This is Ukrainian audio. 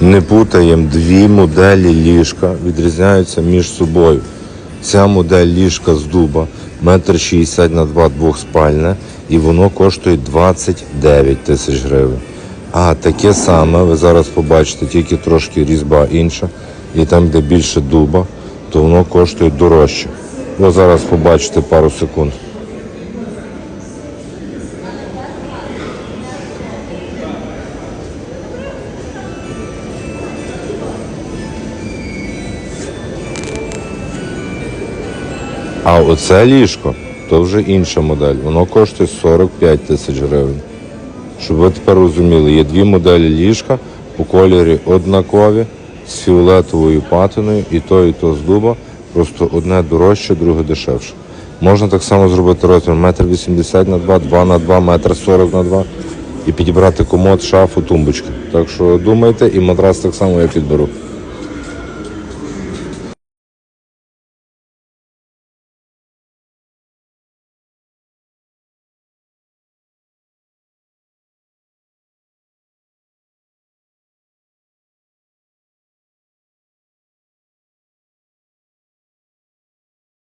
Не путаємо, дві моделі ліжка відрізняються між собою. Ця модель ліжка з дуба, метр шістдесят на два двохспальне, і воно коштує 29 тисяч гривень. А таке саме, ви зараз побачите, тільки трошки різьба інша, і там, де більше дуба, то воно коштує дорожче. Ви зараз побачите пару секунд. А оце ліжко, то вже інша модель. Воно коштує 45 тисяч гривень. Щоб ви тепер розуміли, є дві моделі ліжка по кольорі однакові, з фіолетовою патиною, і то, і то з дуба. Просто одне дорожче, друге дешевше. Можна так само зробити розмір 1,80 м на 2, 2 на 2, 1,40 м на 2 і підібрати комод, шафу, тумбочки. Так що думайте, і матрас так само я підберу.